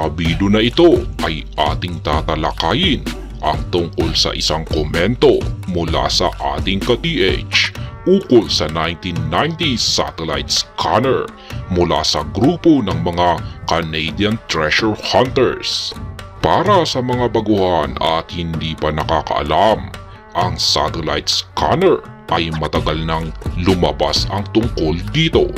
Sa na ito ay ating tatalakayin ang tungkol sa isang komento mula sa ating ka-TH ukol sa 1990 satellite scanner mula sa grupo ng mga Canadian Treasure Hunters. Para sa mga baguhan at hindi pa nakakaalam, ang satellite scanner ay matagal nang lumabas ang tungkol dito.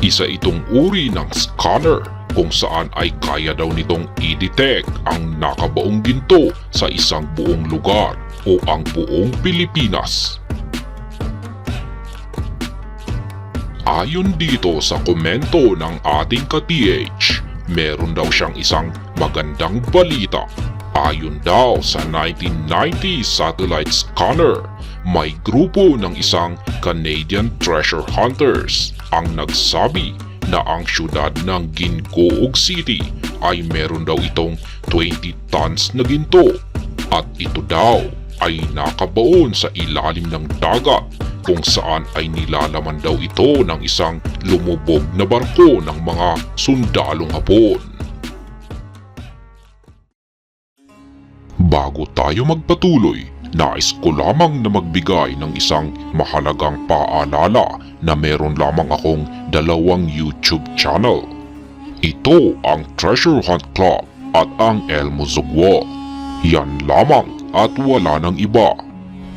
Isa itong uri ng scanner kung saan ay kaya daw nitong i-detect ang nakabaong ginto sa isang buong lugar o ang buong Pilipinas. Ayon dito sa komento ng ating ka-TH, meron daw siyang isang magandang balita. Ayon daw sa 1990 satellite scanner, may grupo ng isang Canadian treasure hunters ang nagsabi na ang syudad ng Gingoog City ay meron daw itong 20 tons na ginto at ito daw ay nakabaon sa ilalim ng dagat kung saan ay nilalaman daw ito ng isang lumubog na barko ng mga sundalong hapon. Bago tayo magpatuloy, nais ko lamang na magbigay ng isang mahalagang paalala na meron lamang akong dalawang YouTube channel. Ito ang Treasure Hunt Club at ang Elmo Zugwo. Yan lamang at wala ng iba.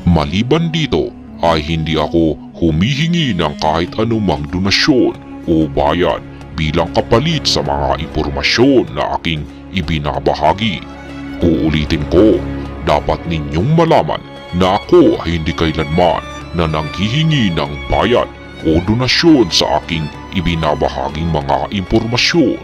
Maliban dito ay hindi ako humihingi ng kahit anumang donasyon o bayad bilang kapalit sa mga impormasyon na aking ibinabahagi. Uulitin ko, dapat ninyong malaman na ako ay hindi kailanman na nanghihingi ng bayad o donasyon sa aking ibinabahaging mga impormasyon.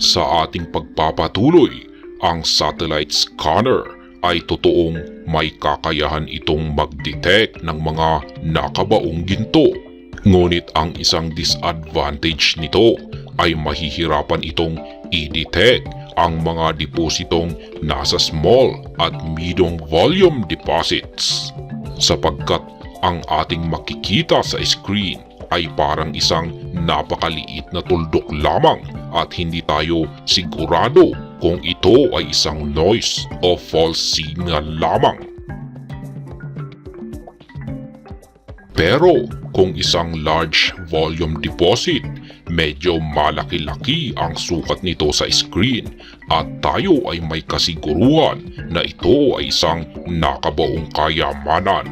Sa ating pagpapatuloy, ang satellite scanner ay totoong may kakayahan itong mag-detect ng mga nakabaong ginto. Ngunit ang isang disadvantage nito ay mahihirapan itong i-detect ang mga depositong nasa small at medium volume deposits. Sapagkat ang ating makikita sa screen ay parang isang napakaliit na tuldok lamang at hindi tayo sigurado kung ito ay isang noise o false signal lamang. Pero kung isang large volume deposit, medyo malaki-laki ang sukat nito sa screen at tayo ay may kasiguruhan na ito ay isang nakabaong kayamanan.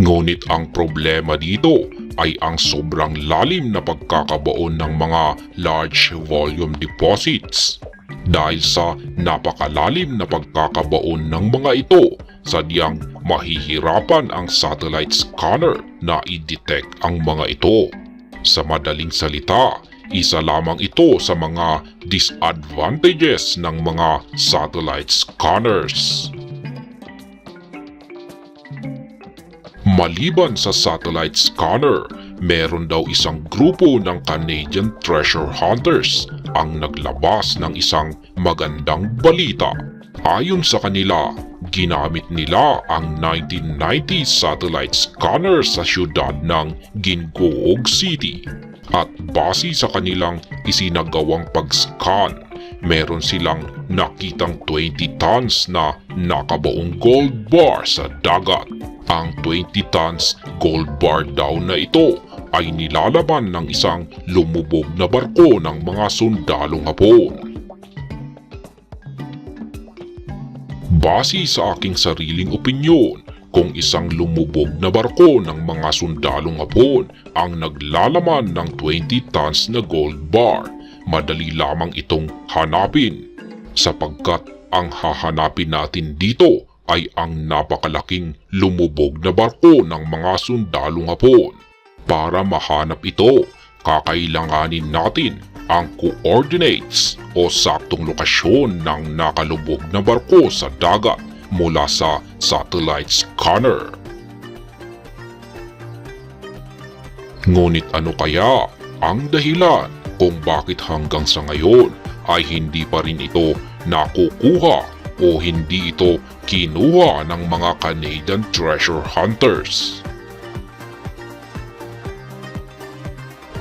Ngunit ang problema dito ay ang sobrang lalim na pagkakabaon ng mga large volume deposits. Dahil sa napakalalim na pagkakabaon ng mga ito, sadyang mahihirapan ang satellite scanner na i-detect ang mga ito. Sa madaling salita, isa lamang ito sa mga disadvantages ng mga satellite scanners. Maliban sa satellite scanner, meron daw isang grupo ng Canadian Treasure Hunters ang naglabas ng isang magandang balita. Ayon sa kanila, ginamit nila ang 1990 satellite scanner sa syudad ng Gingoog City. At base sa kanilang isinagawang pag-scan, meron silang nakitang 20 tons na nakabaong gold bar sa dagat. Ang 20 tons gold bar daw na ito ay nilalaban ng isang lumubog na barko ng mga sundalong hapon. Base sa aking sariling opinyon, kung isang lumubog na barko ng mga sundalong hapon ang naglalaman ng 20 tons na gold bar, madali lamang itong hanapin sapagkat ang hahanapin natin dito ay ang napakalaking lumubog na barko ng mga sundalong hapon. Para mahanap ito, kakailanganin natin ang coordinates o saktong lokasyon ng nakalubog na barko sa dagat mula sa satellite scanner. Ngunit ano kaya ang dahilan kung bakit hanggang sa ngayon ay hindi pa rin ito nakukuha o hindi ito kinuha ng mga Canadian treasure hunters?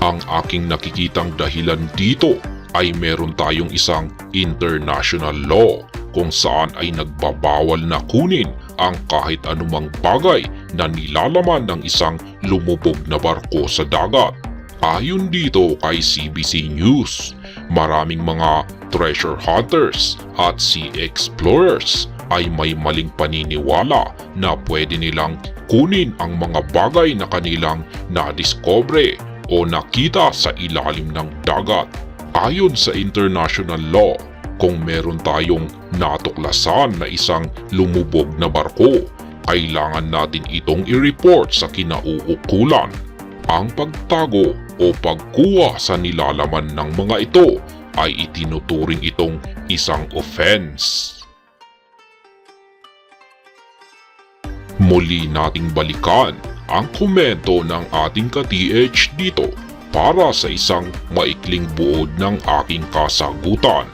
Ang aking nakikitang dahilan dito ay meron tayong isang international law kung saan ay nagbabawal na kunin ang kahit anumang bagay na nilalaman ng isang lumubog na barko sa dagat. Ayon dito kay CBC News, maraming mga treasure hunters at sea explorers ay may maling paniniwala na pwede nilang kunin ang mga bagay na kanilang nadiscobre o nakita sa ilalim ng dagat. Ayon sa international law, kung meron tayong natuklasan na isang lumubog na barko, kailangan natin itong i-report sa kinauukulan. Ang pagtago o pagkuha sa nilalaman ng mga ito ay itinuturing itong isang offense. Muli nating balikan ang komento ng ating ka-TH dito para sa isang maikling buod ng aking kasagutan.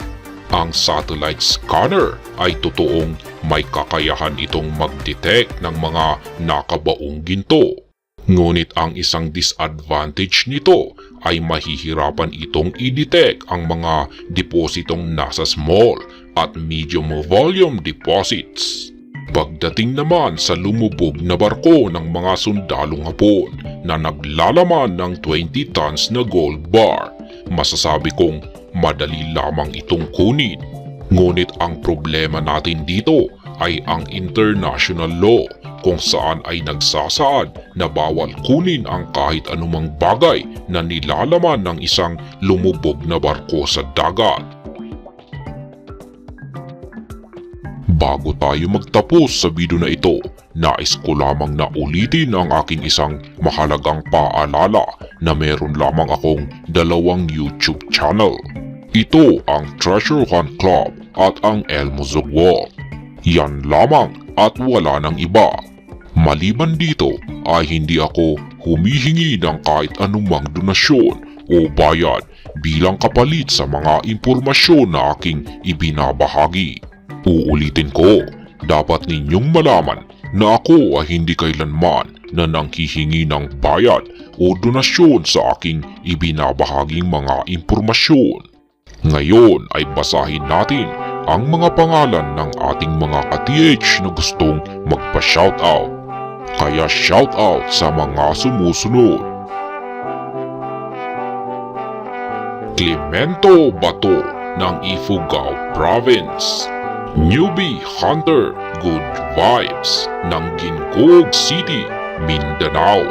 Ang satellite scanner ay totoong may kakayahan itong mag-detect ng mga nakabaong ginto. Ngunit ang isang disadvantage nito ay mahihirapan itong i-detect ang mga depositong nasa small at medium volume deposits. Pagdating naman sa lumubog na barko ng mga sundalong hapon na naglalaman ng 20 tons na gold bar, masasabi kong madali lamang itong kunin. Ngunit ang problema natin dito ay ang international law kung saan ay nagsasaad na bawal kunin ang kahit anumang bagay na nilalaman ng isang lumubog na barko sa dagat. Bago tayo magtapos sa video na ito, nais ko lamang na ulitin ang aking isang mahalagang paalala na meron lamang akong dalawang YouTube channel. Ito ang Treasure Hunt Club at ang Elmo Zugwalt. Yan lamang at wala ng iba. Maliban dito ay hindi ako humihingi ng kahit anumang donasyon o bayad bilang kapalit sa mga impormasyon na aking ibinabahagi. Uulitin ko, dapat ninyong malaman na ako ay hindi kailanman na nanghihingi ng bayad o donasyon sa aking ibinabahaging mga impormasyon. Ngayon ay basahin natin ang mga pangalan ng ating mga ka-TH na gustong magpa-shoutout. Kaya shoutout sa mga sumusunod. Clemento Bato ng Ifugao Province. Newbie Hunter Good Vibes ng Gingoog City, Mindanao.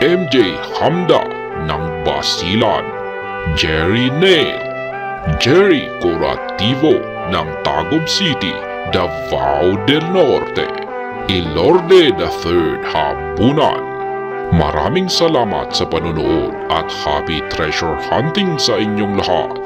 MJ Hamda ng Basilan. Jerry Nail. Jerry Corativo ng Tagob City, Davao del Norte. Ilorde III Habunan. Maraming salamat sa panonood at happy treasure hunting sa inyong lahat.